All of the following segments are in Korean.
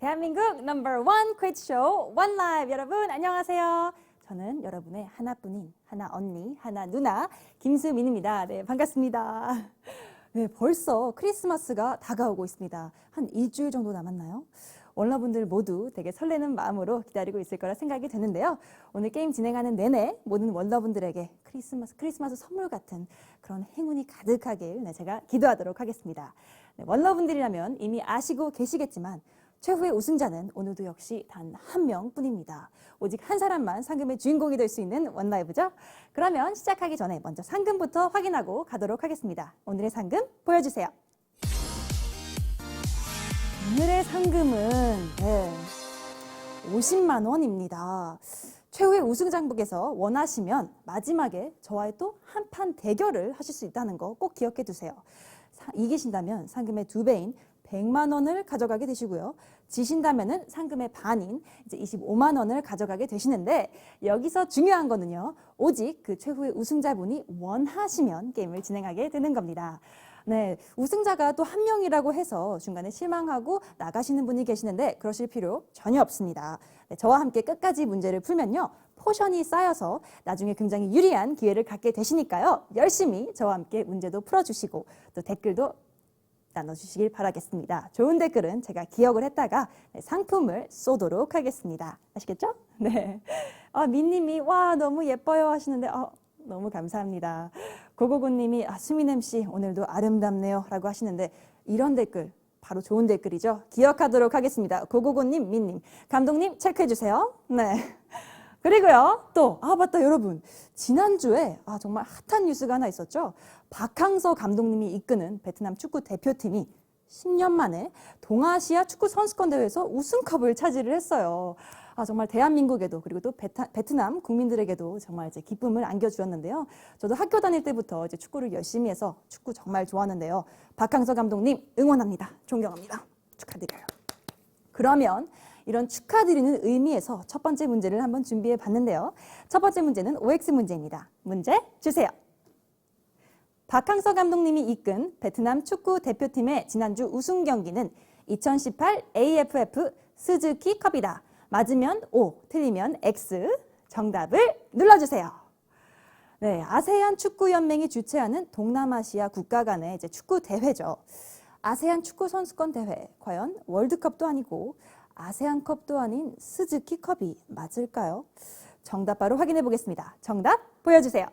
대한민국 넘버 원 퀴즈쇼 원 라이브 여러분 안녕하세요. 저는 여러분의 하나뿐인 하나 언니, 하나 누나 김수민입니다. 네, 반갑습니다. 네, 벌써 크리스마스가 다가오고 있습니다. 한 일주일 정도 남았나요? 원러분들 모두 되게 설레는 마음으로 기다리고 있을 거라 생각이 되는데요. 오늘 게임 진행하는 내내 모든 원러분들에게 크리스마스 크리스마스 선물 같은 그런 행운이 가득하길 네, 제가 기도하도록 하겠습니다. 네, 원러분들이라면 이미 아시고 계시겠지만 최후의 우승자는 오늘도 역시 단 한 명뿐입니다. 오직 한 사람만 상금의 주인공이 될 수 있는 원라이브죠. 그러면 시작하기 전에 먼저 상금부터 확인하고 가도록 하겠습니다. 오늘의 상금 보여주세요. 오늘의 상금은 네, 50만 원입니다. 최후의 우승장국에서 원하시면 마지막에 저와의 또 한 판 대결을 하실 수 있다는 거 꼭 기억해 두세요. 사- 이기신다면 상금의 두 배인 100만 원을 가져가게 되시고요. 지신다면은 상금의 반인 이제 25만 원을 가져가게 되시는데 여기서 중요한 거는요. 오직 그 최후의 우승자분이 원하시면 게임을 진행하게 되는 겁니다. 네, 우승자가 또 한 명이라고 해서 중간에 실망하고 나가시는 분이 계시는데 그러실 필요 전혀 없습니다. 네, 저와 함께 끝까지 문제를 풀면요. 포션이 쌓여서 나중에 굉장히 유리한 기회를 갖게 되시니까요. 열심히 저와 함께 문제도 풀어주시고 또 댓글도 나눠주시길 바라겠습니다. 좋은 댓글은 제가 기억을 했다가 네, 상품을 쏘도록 하겠습니다. 아시겠죠? 네. 아, 민님이 와 너무 예뻐요 하시는데 어, 너무 감사합니다. 고고고님이 아, 수민 MC 오늘도 아름답네요 라고 하시는데 이런 댓글 바로 좋은 댓글이죠. 기억하도록 하겠습니다. 고고고님, 민님, 감독님 체크해 주세요. 네. 그리고요, 또, 아, 맞다, 여러분. 지난주에, 아, 정말 핫한 뉴스가 하나 있었죠. 박항서 감독님이 이끄는 베트남 축구 대표팀이 10년 만에 동아시아 축구 선수권 대회에서 우승컵을 차지를 했어요. 아, 정말 대한민국에도 그리고 또 베타, 베트남 국민들에게도 정말 이제 기쁨을 안겨주었는데요. 저도 학교 다닐 때부터 이제 축구를 열심히 해서 축구 정말 좋아하는데요. 박항서 감독님 응원합니다. 존경합니다. 축하드려요. 그러면 이런 축하드리는 의미에서 첫 번째 문제를 한번 준비해 봤는데요. 첫 번째 문제는 OX 문제입니다. 문제 주세요. 박항서 감독님이 이끈 베트남 축구 대표팀의 지난주 우승 경기는 2018 AFF 스즈키 컵이다. 맞으면 O, 틀리면 X. 정답을 눌러주세요. 네, 아세안 축구 연맹이 주최하는 동남아시아 국가 간의 이제 축구 대회죠. 아세안 축구 선수권 대회 과연 월드컵도 아니고 아세안컵도 아닌 스즈키 컵이 맞을까요? 정답 바로 확인해 보겠습니다. 정답 보여주세요.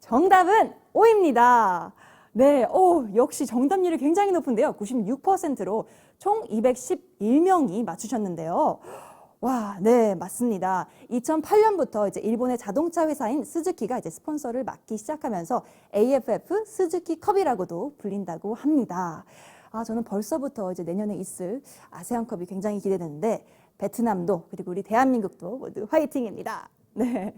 정답은 O입니다. 네, 오, 역시 정답률이 굉장히 높은데요. 96%로 총 211명이 맞추셨는데요. 와, 네, 맞습니다. 2008년부터 이제 일본의 자동차 회사인 스즈키가 이제 스폰서를 맡기 시작하면서 AFF 스즈키 컵이라고도 불린다고 합니다. 아, 저는 벌써부터 이제 내년에 있을 아세안컵이 굉장히 기대되는데 베트남도 그리고 우리 대한민국도 모두 화이팅입니다. 네.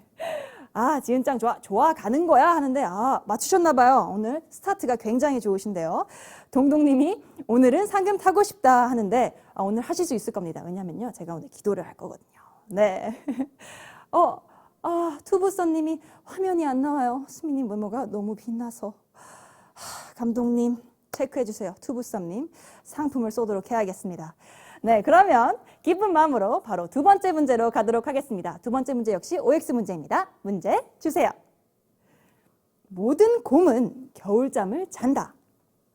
아, 지은짱 좋아, 좋아 가는 거야 하는데, 아, 맞추셨나 봐요. 오늘 스타트가 굉장히 좋으신데요. 동동님이 오늘은 상금 타고 싶다 하는데, 아, 오늘 하실 수 있을 겁니다. 왜냐면요. 제가 오늘 기도를 할 거거든요. 네. 어, 아, 투부서님이 화면이 안 나와요. 수민님 외모가 너무 빛나서. 하, 감독님, 체크해 주세요. 투부썸님. 상품을 쏘도록 해야겠습니다. 네, 그러면 기쁜 마음으로 바로 두 번째 문제로 가도록 하겠습니다. 두 번째 문제 역시 OX 문제입니다. 문제 주세요. 모든 곰은 겨울잠을 잔다.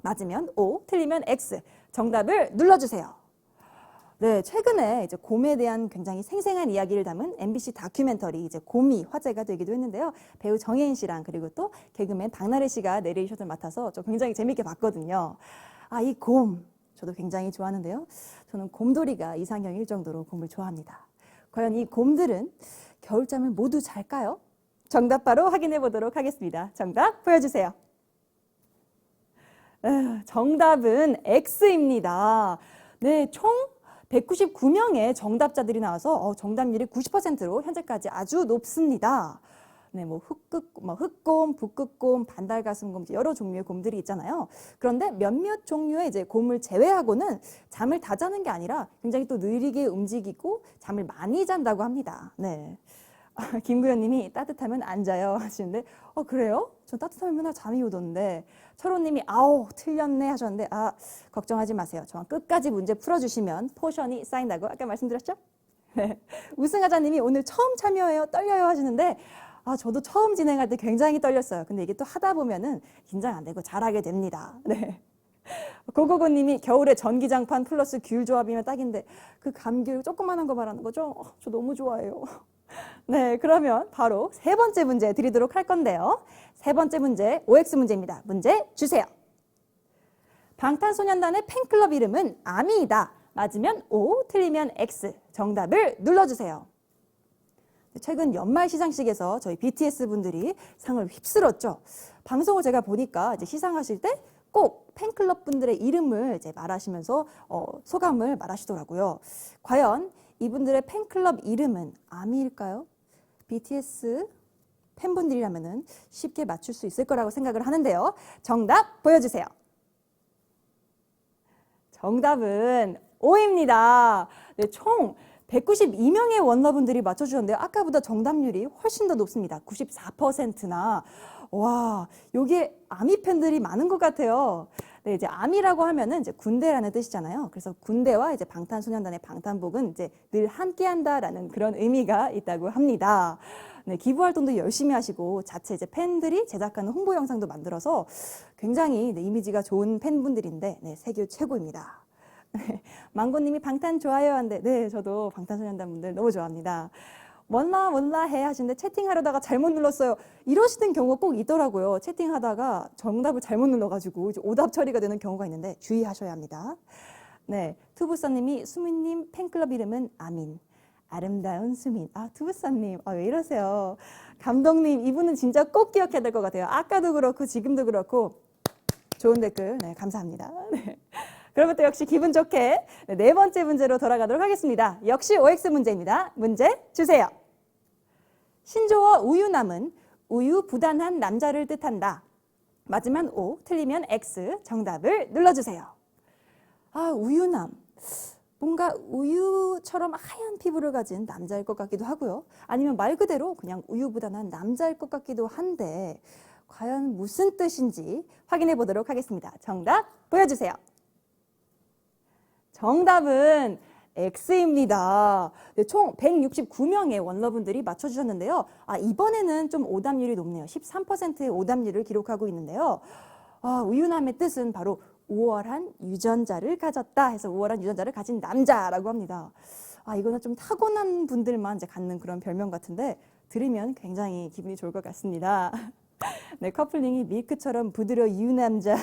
맞으면 O, 틀리면 X. 정답을 눌러주세요. 네, 최근에 이제 곰에 대한 굉장히 생생한 이야기를 담은 MBC 다큐멘터리 이제 곰이 화제가 되기도 했는데요. 배우 정혜인 씨랑 그리고 또 개그맨 박나래 씨가 내레이션을 맡아서 저 굉장히 재밌게 봤거든요. 아, 이 곰. 저도 굉장히 좋아하는데요. 저는 곰돌이가 이상형일 정도로 곰을 좋아합니다. 과연 이 곰들은 겨울잠을 모두 잘까요? 정답 바로 확인해 보도록 하겠습니다. 정답 보여주세요. 에, 정답은 X입니다. 네, 총 199명의 정답자들이 나와서 어, 정답률이 90%로 현재까지 아주 높습니다. 네, 뭐 흑극, 뭐 흑곰, 북극곰, 반달가슴곰 여러 종류의 곰들이 있잖아요. 그런데 몇몇 종류의 이제 곰을 제외하고는 잠을 다 자는 게 아니라 굉장히 또 느리게 움직이고 잠을 많이 잔다고 합니다. 네. 아, 김구현님이 따뜻하면 안 자요 하시는데, 어 그래요? 저 따뜻하면 잠이 오던데. 철호님이 아우 틀렸네 하셨는데, 아 걱정하지 마세요. 저만 끝까지 문제 풀어주시면 포션이 쌓인다고 아까 말씀드렸죠? 네. 우승하자님이 오늘 처음 참여해요 떨려요 하시는데, 아 저도 처음 진행할 때 굉장히 떨렸어요. 근데 이게 또 하다 보면은 긴장 안 되고 잘하게 됩니다. 네. 고고고님이 겨울에 전기장판 플러스 귤 조합이면 딱인데 그 감귤 조그만한 거 말하는 거죠? 어, 저 너무 좋아해요. 네, 그러면 바로 세 번째 문제 드리도록 할 건데요. 세 번째 문제 OX 문제입니다. 문제 주세요. 방탄소년단의 팬클럽 이름은 아미이다. 맞으면 O, 틀리면 X. 정답을 눌러주세요. 최근 연말 시상식에서 저희 BTS 분들이 상을 휩쓸었죠. 방송을 제가 보니까 이제 시상하실 때 꼭 팬클럽 분들의 이름을 이제 말하시면서 어, 소감을 말하시더라고요. 과연 이분들의 팬클럽 이름은 아미일까요? BTS 팬분들이라면은 쉽게 맞출 수 있을 거라고 생각을 하는데요. 정답 보여주세요. 정답은 O입니다. 네, 총 192명의 원너분들이 맞춰주셨는데요. 아까보다 정답률이 훨씬 더 높습니다. 94%나. 와, 여기에 아미 팬들이 많은 것 같아요. 네, 이제 아미라고 하면은 이제 군대라는 뜻이잖아요. 그래서 군대와 이제 방탄소년단의 방탄복은 이제 늘 함께한다라는 그런 의미가 있다고 합니다. 네, 기부 활동도 열심히 하시고 자체 이제 팬들이 제작하는 홍보 영상도 만들어서 굉장히 네, 이미지가 좋은 팬분들인데 네, 세계 최고입니다. 네, 망고님이 방탄 좋아요 한데 네 저도 방탄소년단 분들 너무 좋아합니다. 몰라 몰라 해 하시는데 채팅하려다가 잘못 눌렀어요. 이러시는 경우가 꼭 있더라고요. 채팅하다가 정답을 잘못 눌러가지고 오답 처리가 되는 경우가 있는데 주의하셔야 합니다. 네 투부사님이 수민님 팬클럽 이름은 아민. 아름다운 수민. 아, 투부사님. 아, 왜 이러세요? 감독님, 이분은 진짜 꼭 기억해야 될 것 같아요. 아까도 그렇고, 지금도 그렇고, 좋은 댓글, 네, 감사합니다. 네. 그러면 또 역시 기분 좋게 네, 네 번째 문제로 돌아가도록 하겠습니다. 역시 OX 문제입니다. 문제 주세요. 신조어 우유남은 우유 부단한 남자를 뜻한다. 맞으면 O, 틀리면 X. 정답을 눌러주세요. 아, 우유남. 뭔가 우유처럼 하얀 피부를 가진 남자일 것 같기도 하고요. 아니면 말 그대로 그냥 우유부단한 남자일 것 같기도 한데 과연 무슨 뜻인지 확인해 보도록 하겠습니다. 정답 보여주세요. 정답은 X입니다. 네, 총 169명의 원러분들이 맞춰주셨는데요. 아, 이번에는 좀 오답률이 높네요. 13%의 오답률을 기록하고 있는데요. 아, 우유남의 뜻은 바로 우월한 유전자를 가졌다 해서 우월한 유전자를 가진 남자라고 합니다. 아, 이거는 좀 타고난 분들만 이제 갖는 그런 별명 같은데 들으면 굉장히 기분이 좋을 것 같습니다. 네, 커플링이 밀크처럼 부드러 유남자.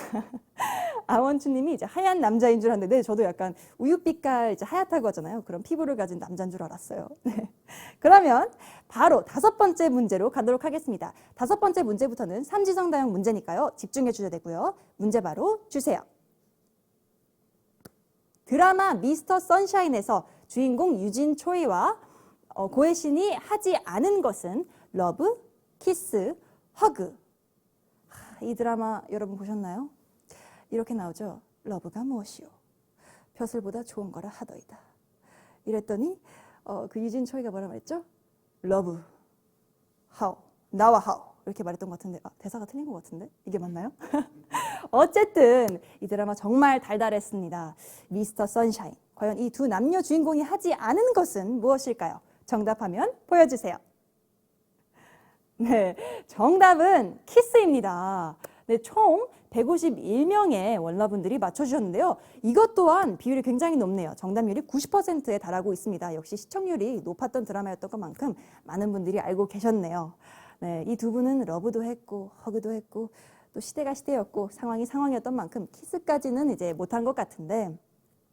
아원추님이 이제 하얀 남자인 줄 알았는데, 네, 저도 약간 우유빛깔 이제 하얗다고 하잖아요. 그런 피부를 가진 남자인 줄 알았어요. 네. 그러면 바로 다섯 번째 문제로 가도록 하겠습니다. 다섯 번째 문제부터는 삼지성다형 문제니까요. 집중해 주셔야 되고요. 문제 바로 주세요. 드라마 미스터 선샤인에서 주인공 유진 초이와 어, 고혜신이 하지 않은 것은 러브, 키스, 허그. 하, 이 드라마 여러분 보셨나요? 이렇게 나오죠. 러브가 무엇이요? 벼슬보다 좋은 거라 하더이다. 이랬더니 어, 그 유진 초이가 뭐라 말했죠? 러브, 하우, 나와 하우 이렇게 말했던 것 같은데 아, 대사가 틀린 것 같은데 이게 맞나요? 어쨌든 이 드라마 정말 달달했습니다. 미스터 선샤인. 과연 이 두 남녀 주인공이 하지 않은 것은 무엇일까요? 정답하면 보여주세요. 네, 정답은 키스입니다. 네, 총 151명의 원러분들이 맞춰주셨는데요. 이것 또한 비율이 굉장히 높네요. 정답률이 90%에 달하고 있습니다. 역시 시청률이 높았던 드라마였던 것만큼 많은 분들이 알고 계셨네요. 네, 이 두 분은 러브도 했고 허그도 했고 또 시대가 시대였고 상황이 상황이었던 만큼 키스까지는 이제 못한 것 같은데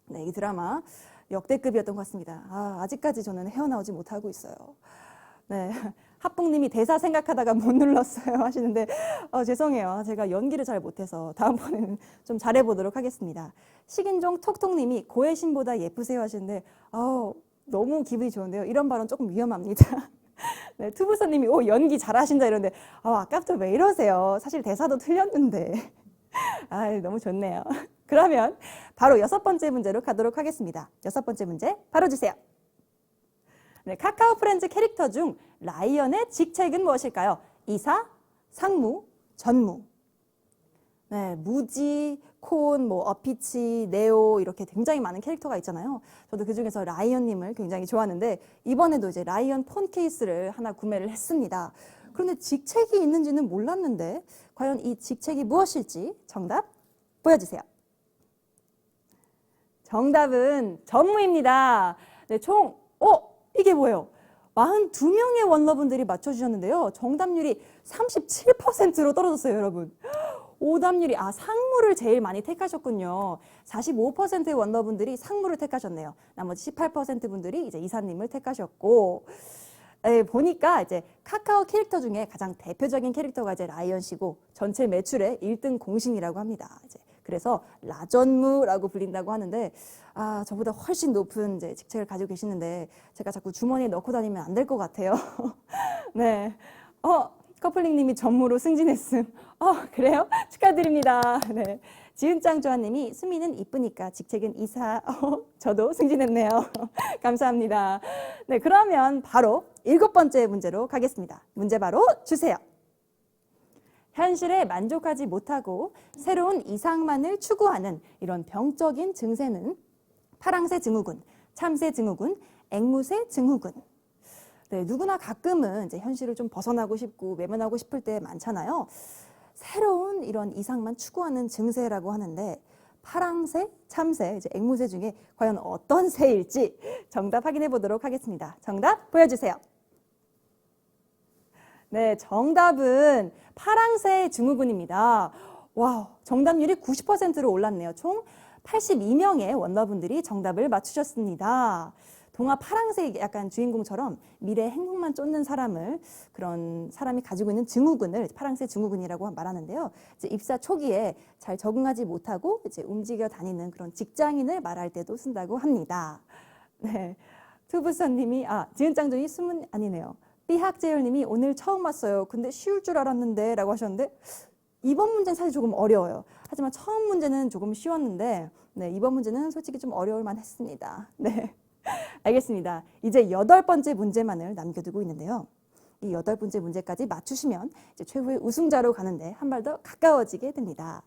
네, 이 드라마 역대급이었던 것 같습니다. 아, 아직까지 저는 헤어나오지 못하고 있어요. 네. 하풍님이 대사 생각하다가 못 눌렀어요 하시는데 어, 죄송해요. 제가 연기를 잘 못해서 다음번에는 좀 잘해보도록 하겠습니다. 식인종 톡톡님이 고혜신보다 예쁘세요 하시는데 어, 너무 기분이 좋은데요. 이런 발언 조금 위험합니다. 네, 투부서님이 오 연기 잘하신다 이러는데 아, 아까부터 왜 이러세요? 사실 대사도 틀렸는데 아 너무 좋네요. 그러면 바로 여섯 번째 문제로 가도록 하겠습니다. 여섯 번째 문제 바로 주세요. 네, 카카오 프렌즈 캐릭터 중 라이언의 직책은 무엇일까요? 이사, 상무, 전무. 네, 무지, 콘, 뭐 어피치, 네오 이렇게 굉장히 많은 캐릭터가 있잖아요. 저도 그 중에서 라이언님을 굉장히 좋아하는데 이번에도 이제 라이언 폰 케이스를 하나 구매를 했습니다. 그런데 직책이 있는지는 몰랐는데 과연 이 직책이 무엇일지 정답 보여주세요. 정답은 전무입니다. 네, 총, 어, 이게 뭐예요? 42명의 원러분들이 맞춰주셨는데요. 정답률이 37%로 떨어졌어요, 여러분. 오답률이, 아, 상무를 제일 많이 택하셨군요. 45%의 원러분들이 상무를 택하셨네요. 나머지 18% 분들이 이제 이사님을 택하셨고, 에, 보니까 이제 카카오 캐릭터 중에 가장 대표적인 캐릭터가 이제 라이언 씨고 전체 매출의 1등 공신이라고 합니다. 이제 그래서 라전무라고 불린다고 하는데 아 저보다 훨씬 높은 이제 직책을 가지고 계시는데 제가 자꾸 주머니에 넣고 다니면 안 될 것 같아요. 네, 어 커플링님이 전무로 승진했음. 어 그래요? 축하드립니다. 네. 지은짱 조아님이 수미는 이쁘니까 직책은 이사. 어, 저도 승진했네요. 감사합니다. 네, 그러면 바로 일곱 번째 문제로 가겠습니다. 문제 바로 주세요. 현실에 만족하지 못하고 새로운 이상만을 추구하는 이런 병적인 증세는 파랑새 증후군, 참새 증후군, 앵무새 증후군. 네, 누구나 가끔은 이제 현실을 좀 벗어나고 싶고 외면하고 싶을 때 많잖아요. 새로운 이런 이상만 추구하는 증세라고 하는데 파랑새, 참새, 이제 앵무새 중에 과연 어떤 새일지 정답 확인해 보도록 하겠습니다. 정답 보여주세요. 네, 정답은 파랑새 증후군입니다. 와, 정답률이 90%로 올랐네요. 총 82명의 원러분들이 정답을 맞추셨습니다. 동화 파랑새 약간 주인공처럼 미래 행복만 쫓는 사람을 그런 사람이 가지고 있는 증후군을 파랑새 증후군이라고 말하는데요. 이제 입사 초기에 잘 적응하지 못하고 이제 움직여 다니는 그런 직장인을 말할 때도 쓴다고 합니다. 네. 투부선님이 아 지은짱조이 숨은 아니네요. 삐학재열님이 오늘 처음 왔어요. 근데 쉬울 줄 알았는데 라고 하셨는데 이번 문제는 사실 조금 어려워요. 하지만 처음 문제는 조금 쉬웠는데 네, 이번 문제는 솔직히 좀 어려울 만했습니다. 네. 알겠습니다. 이제 여덟 번째 문제만을 남겨두고 있는데요. 이 여덟 번째 문제까지 맞추시면 이제 최후의 우승자로 가는데 한 발 더 가까워지게 됩니다.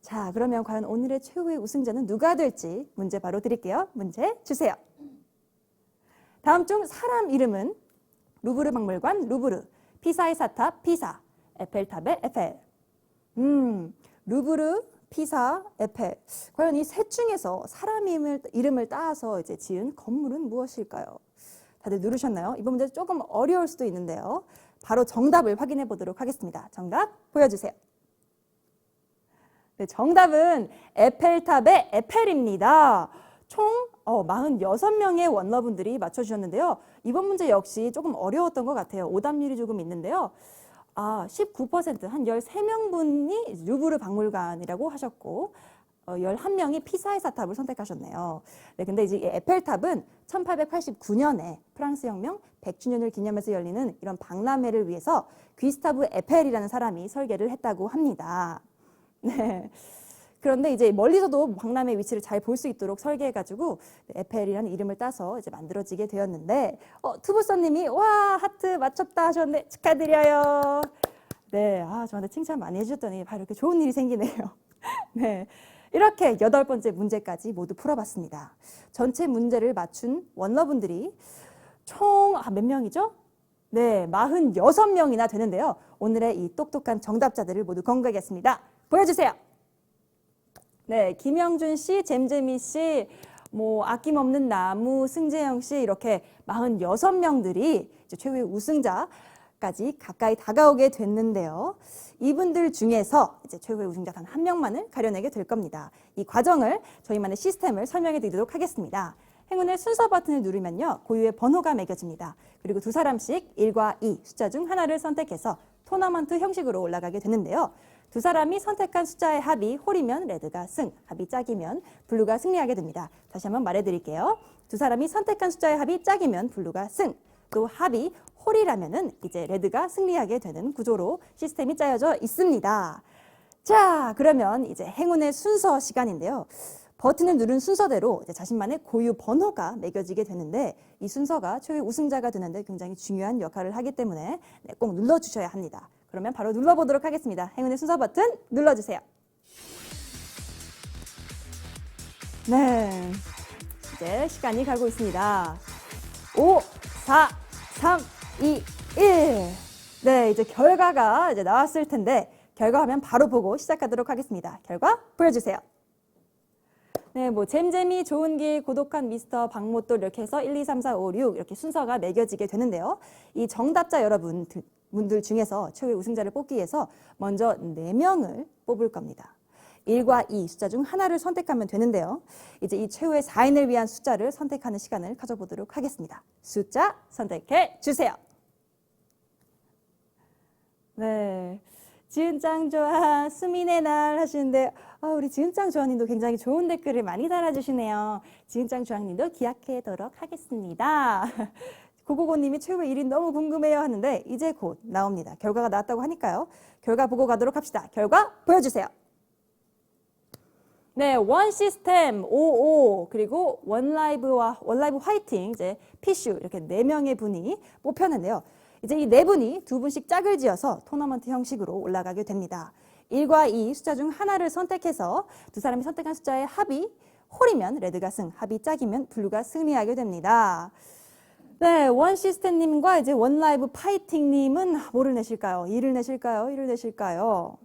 자, 그러면 과연 오늘의 최후의 우승자는 누가 될지 문제 바로 드릴게요. 문제 주세요. 다음 중 사람 이름은 루브르 박물관 루브르, 피사의 사탑 피사, 에펠탑의 에펠. 음, 루브르, 피사, 에펠. 과연 이 셋 중에서 사람 이름을, 이름을 따서 이제 지은 건물은 무엇일까요? 다들 누르셨나요? 이번 문제 조금 어려울 수도 있는데요. 바로 정답을 확인해 보도록 하겠습니다. 정답 보여주세요. 네, 정답은 에펠탑의 에펠입니다. 총 어, 46명의 원러분들이 맞춰주셨는데요. 이번 문제 역시 조금 어려웠던 것 같아요. 오답률이 조금 있는데요. 아, 19%, 한 13명 분이 루브르 박물관이라고 하셨고, 어, 11명이 피사의 사탑을 선택하셨네요. 네, 근데 이제 이 에펠탑은 1889년에 프랑스 혁명 100주년을 기념해서 열리는 이런 박람회를 위해서 귀스타브 에펠이라는 사람이 설계를 했다고 합니다. 네. 그런데 이제 멀리서도 박람회 위치를 잘 볼 수 있도록 설계해가지고 에펠이라는 이름을 따서 이제 만들어지게 되었는데 어, 투부서님이 와 하트 맞췄다 하셨는데 축하드려요. 네, 아 저한테 칭찬 많이 해주셨더니 바로 이렇게 좋은 일이 생기네요. 네, 이렇게 여덟 번째 문제까지 모두 풀어봤습니다. 전체 문제를 맞춘 원러분들이 총 아, 몇 명이죠? 네, 46명이나 되는데요. 오늘의 이 똑똑한 정답자들을 모두 공개하겠습니다. 보여주세요. 네, 김영준 씨, 잼잼이 씨, 뭐 아낌없는 나무, 승재영 씨 이렇게 46명들이 이제 최후의 우승자까지 가까이 다가오게 됐는데요. 이분들 중에서 이제 최후의 우승자 단 한 명만을 가려내게 될 겁니다. 이 과정을 저희만의 시스템을 설명해 드리도록 하겠습니다. 행운의 순서 버튼을 누르면요. 고유의 번호가 매겨집니다. 그리고 두 사람씩 1과 2 숫자 중 하나를 선택해서 토너먼트 형식으로 올라가게 되는데요. 두 사람이 선택한 숫자의 합이 홀이면 레드가 승, 합이 짝이면 블루가 승리하게 됩니다. 다시 한번 말해드릴게요. 두 사람이 선택한 숫자의 합이 짝이면 블루가 승, 또 합이 홀이라면은 이제 레드가 승리하게 되는 구조로 시스템이 짜여져 있습니다. 자, 그러면 이제 행운의 순서 시간인데요. 버튼을 누른 순서대로 자신만의 고유 번호가 매겨지게 되는데 이 순서가 최후의 우승자가 되는데 굉장히 중요한 역할을 하기 때문에 네, 꼭 눌러주셔야 합니다. 그러면 바로 눌러보도록 하겠습니다. 행운의 순서 버튼 눌러주세요. 네, 이제 시간이 가고 있습니다. 5, 4, 3, 2, 1. 네, 이제 결과가 이제 나왔을 텐데 결과 화면 바로 보고 시작하도록 하겠습니다. 결과 보여주세요. 네, 뭐 잼잼이 좋은 길 고독한 미스터 박모또 이렇게 해서 1, 2, 3, 4, 5, 6 이렇게 순서가 매겨지게 되는데요. 이 정답자 여러분 분들 중에서 최후의 우승자를 뽑기 위해서 먼저 4명을 뽑을 겁니다. 1과 2 숫자 중 하나를 선택하면 되는데요. 이제 이 최후의 4인을 위한 숫자를 선택하는 시간을 가져보도록 하겠습니다. 숫자 선택해 주세요. 네. 지은 짱 좋아, 수민의 날 하시는데, 아, 우리 지은짱 조아님도 굉장히 좋은 댓글을 많이 달아주시네요. 지은짱 조아님도 기약해도록 하겠습니다. 고고고님이 최후의 1위 너무 궁금해요 하는데, 이제 곧 나옵니다. 결과가 나왔다고 하니까요. 결과 보고 가도록 합시다. 결과 보여주세요. 네, 원 시스템 55 그리고 원 라이브와 원 라이브 화이팅 이제 피슈 이렇게 네 명의 분이 뽑혔는데요. 이제 이 네 분이 두 분씩 짝을 지어서 토너먼트 형식으로 올라가게 됩니다. 1과 2 숫자 중 하나를 선택해서 두 사람이 선택한 숫자의 합이 홀이면 레드가 승, 합이 짝이면 블루가 승리하게 됩니다. 네, 원 시스템님과 이제 원 라이브 파이팅님은 뭐를 내실까요? 2를 내실까요? 1을 내실까요?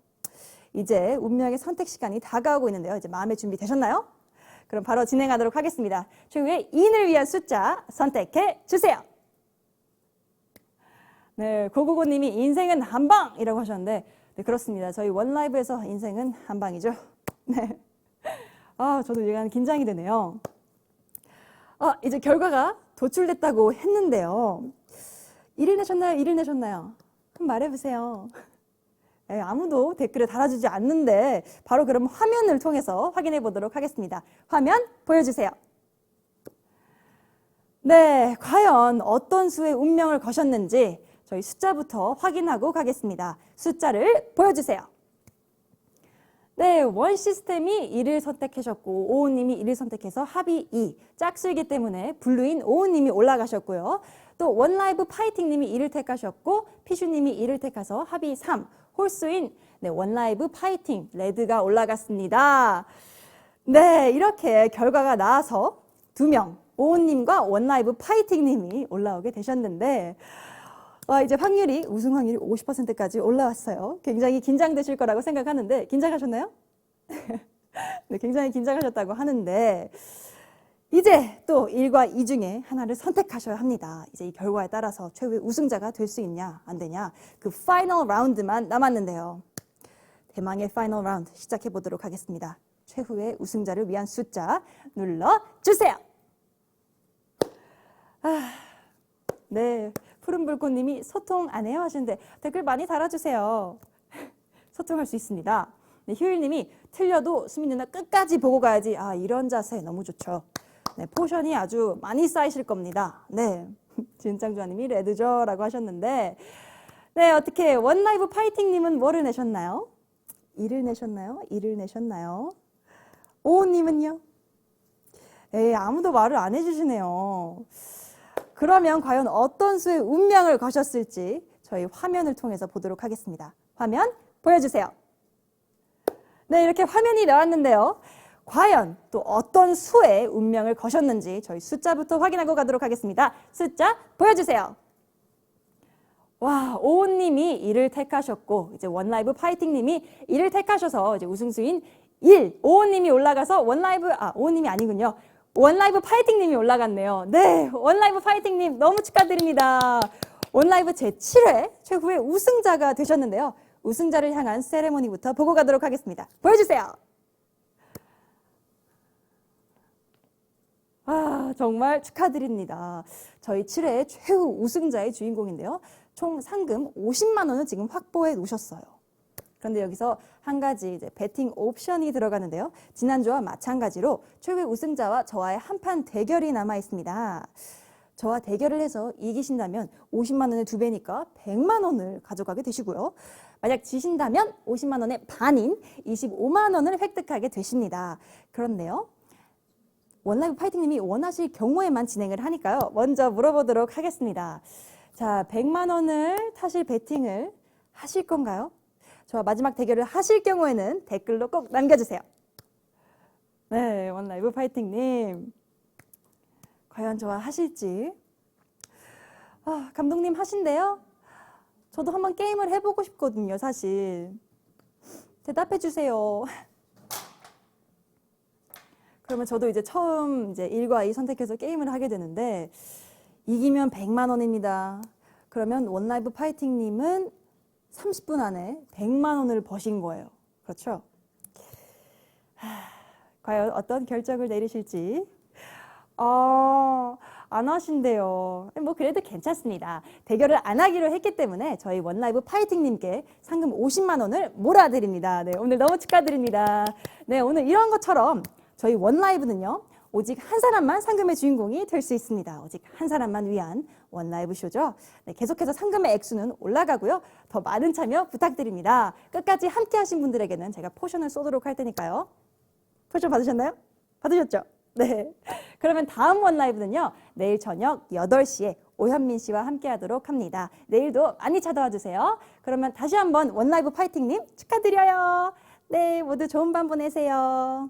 이제 운명의 선택 시간이 다가오고 있는데요. 이제 마음의 준비 되셨나요? 그럼 바로 진행하도록 하겠습니다. 최후의 2인을 위한 숫자 선택해 주세요. 네, 고고고님이 인생은 한 방이라고 하셨는데, 네, 그렇습니다. 저희 원라이브에서 인생은 한 방이죠. 네. 아, 저도 약간 긴장이 되네요. 아, 이제 결과가 도출됐다고 했는데요. 1일 내셨나요? 1일 내셨나요? 한번 말해보세요. 네, 아무도 댓글을 달아주지 않는데 바로 그럼 화면을 통해서 확인해 보도록 하겠습니다. 화면 보여주세요. 네, 과연 어떤 수의 운명을 거셨는지 저희 숫자부터 확인하고 가겠습니다. 숫자를 보여주세요. 네, 원 시스템이 1을 선택하셨고 오우님이 1을 선택해서 합이 2, 짝수이기 때문에 블루인 오우님이 올라가셨고요. 또 원라이브 파이팅님이 1을 택하셨고 피슈님이 1을 택해서 합이 3, 홀수인 네, 원라이브 파이팅 레드가 올라갔습니다. 네, 이렇게 결과가 나와서 두 명, 오은님과 원라이브 파이팅님이 올라오게 되셨는데, 와, 이제 확률이, 우승 확률이 50%까지 올라왔어요. 굉장히 긴장되실 거라고 생각하는데, 긴장하셨나요? 네, 굉장히 긴장하셨다고 하는데, 이제 또 1과 2 중에 하나를 선택하셔야 합니다. 이제 이 결과에 따라서 최후의 우승자가 될 수 있냐, 안 되냐. 그 파이널 라운드만 남았는데요. 대망의 파이널 라운드 시작해 보도록 하겠습니다. 최후의 우승자를 위한 숫자 눌러 주세요. 아, 네. 푸른불꽃님이 소통 안 해요 하시는데 댓글 많이 달아주세요. 소통할 수 있습니다. 네, 휴일님이 틀려도 수민 누나 끝까지 보고 가야지. 아, 이런 자세 너무 좋죠. 네, 포션이 아주 많이 쌓이실 겁니다. 네. 진짱주아님이 레드죠라고 하셨는데, 네, 어떻게 원라이브 파이팅님은 뭐를 내셨나요? 1을 내셨나요? 1을 내셨나요? 오우님은요? 에 아무도 말을 안 해주시네요. 그러면 과연 어떤 수의 운명을 거셨을지 저희 화면을 통해서 보도록 하겠습니다. 화면 보여주세요. 네, 이렇게 화면이 나왔는데요. 과연 또 어떤 수의 운명을 거셨는지 저희 숫자부터 확인하고 가도록 하겠습니다. 숫자 보여주세요. 와, 오은님이 1을 택하셨고, 이제 원라이브 파이팅님이 1을 택하셔서 이제 우승수인 1, 오은님이 올라가서 원라이브, 아, 오은님이 아니군요. 원라이브 파이팅님이 올라갔네요. 네, 원라이브 파이팅님 너무 축하드립니다. 원라이브 제7회 최후의 우승자가 되셨는데요. 우승자를 향한 세레모니부터 보고 가도록 하겠습니다. 보여주세요. 아, 정말 축하드립니다. 저희 7회 최후 우승자의 주인공인데요. 총 상금 50만 원을 지금 확보해 놓으셨어요. 그런데 여기서 한 가지 이제 베팅 옵션이 들어가는데요. 지난주와 마찬가지로 최후의 우승자와 저와의 한판 대결이 남아 있습니다. 저와 대결을 해서 이기신다면 50만 원의 두 배니까 100만 원을 가져가게 되시고요. 만약 지신다면 50만 원의 반인 25만 원을 획득하게 되십니다. 그런데요. 원라이브 파이팅님이 원하실 경우에만 진행을 하니까요. 먼저 물어보도록 하겠습니다. 자, 100만 원을 타실 베팅을 하실 건가요? 저와 마지막 대결을 하실 경우에는 댓글로 꼭 남겨주세요. 네, 원라이브 파이팅님. 과연 저와 하실지. 아, 감독님 하신대요? 저도 한번 게임을 해보고 싶거든요, 사실. 대답해 주세요. 그러면 저도 이제 처음 이제 1과 2 선택해서 게임을 하게 되는데 이기면 100만 원입니다. 그러면 원라이브 파이팅님은 30분 안에 100만 원을 버신 거예요. 그렇죠? 하, 과연 어떤 결정을 내리실지. 어, 안 하신대요. 뭐 그래도 괜찮습니다. 대결을 안 하기로 했기 때문에 저희 원라이브 파이팅님께 상금 50만 원을 몰아드립니다. 네, 오늘 너무 축하드립니다. 네, 오늘 이런 것처럼 저희 원라이브는요. 오직 한 사람만 상금의 주인공이 될 수 있습니다. 오직 한 사람만 위한 원라이브 쇼죠. 네, 계속해서 상금의 액수는 올라가고요. 더 많은 참여 부탁드립니다. 끝까지 함께 하신 분들에게는 제가 포션을 쏘도록 할 테니까요. 포션 받으셨나요? 받으셨죠? 네. 그러면 다음 원라이브는요. 내일 저녁 8시에 오현민 씨와 함께 하도록 합니다. 내일도 많이 찾아와 주세요. 그러면 다시 한번 원라이브 파이팅님 축하드려요. 네, 모두 좋은 밤 보내세요.